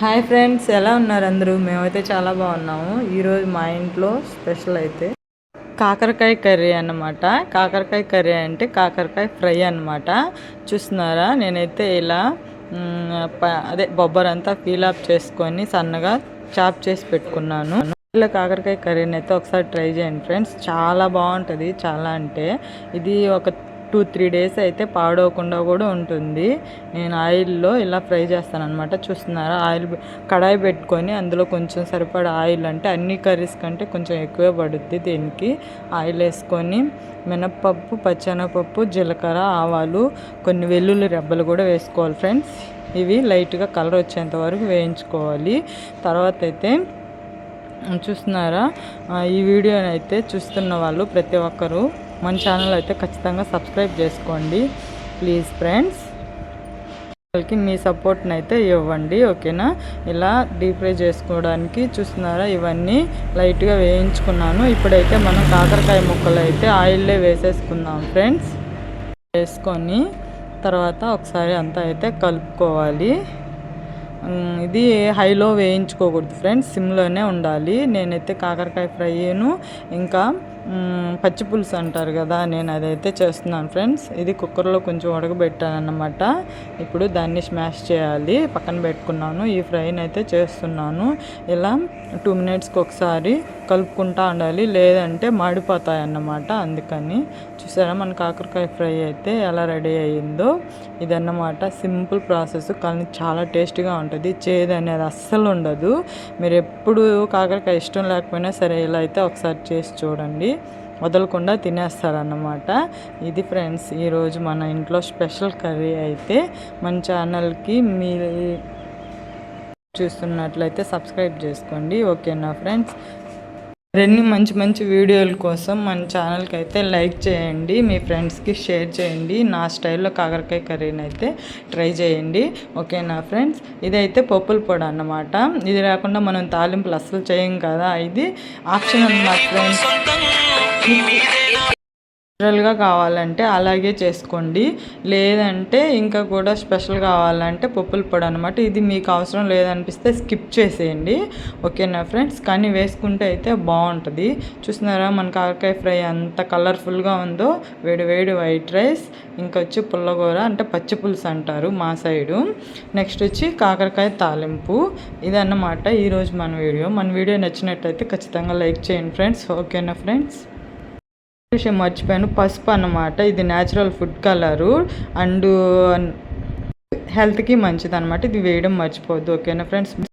Hi friends ఎలా ఉన్నారు అందరూ? మేమైతే చాలా బాగున్నాము. ఈరోజు మా ఇంట్లో స్పెషల్ అయితే కాకరకాయ కర్రీ అన్నమాట. కాకరకాయ కర్రీ అంటే కాకరకాయ ఫ్రై అన్నమాట. చూస్తున్నారా? నేనైతే ఇలా అదే బొబ్బరంతా ఫీల్ అప్ చేసుకొని సన్నగా చాప్ చేసి పెట్టుకున్నాను. ఇలా కాకరకాయ కర్రీని అయితే ఒకసారి ట్రై చేయండి ఫ్రెండ్స్. చాలా బాగుంటుంది. చాలా అంటే ఇది ఒక టూ త్రీ డేస్ అయితే పాడవకుండా కూడా ఉంటుంది. నేను ఆయిల్లో ఇలా ఫ్రై చేస్తాను అనమాట చూస్తున్నారా? ఆయిల్ కడాయి పెట్టుకొని అందులో కొంచెం సరిపడా ఆయిల్ అంటే అన్ని కర్రీస్ కంటే కొంచెం ఎక్కువే పడుద్ది దీనికి. ఆయిల్ వేసుకొని మినప్పప్పు పచ్చెనపప్పు జీలకర్ర ఆవాలు కొన్ని వెల్లుల్లి రెబ్బలు కూడా వేసుకోవాలి ఫ్రెండ్స్. ఇవి లైట్గా కలర్ వచ్చేంత వరకు వేయించుకోవాలి. తర్వాత అయితే చూస్తున్నారా? ఈ వీడియోని అయితే చూస్తున్న వాళ్ళు ప్రతి ఒక్కరూ మన ఛానల్ అయితే ఖచ్చితంగా సబ్స్క్రైబ్ చేసుకోండి. ప్లీజ్ ఫ్రెండ్స్ వాళ్ళకి మీ సపోర్ట్ని అయితే ఇవ్వండి ఓకేనా ఇలా డీప్ ఫ్రై చేసుకోవడానికి చూస్తున్నారా? ఇవన్నీ లైట్గా వేయించుకున్నాను. ఇప్పుడైతే మనం కాకరకాయ ముక్కలు అయితే ఆయిల్లో వేసేసుకుందాం ఫ్రెండ్స్ వేసుకొని తర్వాత ఒకసారి అంతా అయితే కలుపుకోవాలి. ఇది హైలో వేయించుకోకూడదు ఫ్రెండ్స్ సిమ్లోనే ఉండాలి. నేనైతే కాకరకాయ ఫ్రైను ఇంకా పచ్చి పులుసు అంటారు కదా నేను అదైతే చేస్తున్నాను ఫ్రెండ్స్. ఇది కుక్కర్లో కొంచెం ఉడకబెట్టాను అన్నమాట ఇప్పుడు దాన్ని స్మాష్ చేయాలి. పక్కన పెట్టుకున్నాను. ఈ ఫ్రైని అయితే చేస్తున్నాను. ఇలా టూ మినిట్స్కి ఒకసారి కలుపుకుంటా ఉండాలి. లేదంటే మాడిపోతాయి అన్నమాట అందుకని. చూసారా మన కాకరకాయ ఫ్రై అయితే ఎలా రెడీ అయ్యిందో? ఇదన్నమాట సింపుల్ ప్రాసెస్. కానీ చాలా టేస్టీగా ఉంటుంది. చేదు అనేది అస్సలు ఉండదు. మీరు ఎప్పుడు కాకరకాయ ఇష్టం లేకపోయినా సరే ఇలా అయితే ఒకసారి చేసి చూడండి. వదలకుండా తినేస్తారన్నమాట. ఇది ఫ్రెండ్స్ ఈరోజు మన ఇంట్లో స్పెషల్ కర్రీ అయితే మన ఛానల్కి మీ చూస్తున్నట్లయితే సబ్స్క్రైబ్ చేసుకోండి. ఓకేనా ఫ్రెండ్స్? మరిన్ని మంచి మంచి వీడియోల కోసం మన ఛానల్కి అయితే లైక్ చేయండి మీ ఫ్రెండ్స్కి షేర్ చేయండి నా స్టైల్లో కాకరకాయ కర్రీని అయితే ట్రై చేయండి. ఓకేనా ఫ్రెండ్స్? ఇదైతే పప్పుల పొడి అన్నమాట. ఇది లేకుండా మనం తాలింపులు అస్సలు చేయం కదా? ఇది ఆప్షన్ అన్నమాట ఫ్రెండ్స్. న్యాచురల్గా కావాలంటే అలాగే చేసుకోండి. లేదంటే ఇంకా కూడా స్పెషల్ కావాలంటే పప్పుల పొడి అనమాట ఇది మీకు అవసరం లేదనిపిస్తే స్కిప్ చేసేయండి. ఓకేనా ఫ్రెండ్స్? కానీ వేసుకుంటే అయితే బాగుంటుంది. చూస్తున్నారా మన కాకరకాయ ఫ్రై అంత కలర్ఫుల్గా ఉందో. వేడి వేడి వైట్ రైస్ ఇంకా వచ్చి పుల్లగూర అంటే పచ్చి పులుసు అంటారు మా సైడు. నెక్స్ట్ వచ్చి కాకరకాయ తాలింపు. ఇదన్నమాట ఈరోజు మన వీడియో. మన వీడియో నచ్చినట్టయితే ఖచ్చితంగా లైక్ చేయండి ఫ్రెండ్స్. ఓకేనా ఫ్రెండ్స్? విషయం మర్చిపోయాను. పసుపు అన్నమాట. ఇది న్యాచురల్ ఫుడ్ కలరు అండ్ హెల్త్కి మంచిది అనమాట ఇది వేయడం మర్చిపోవద్దు. ఓకేనా ఫ్రెండ్స్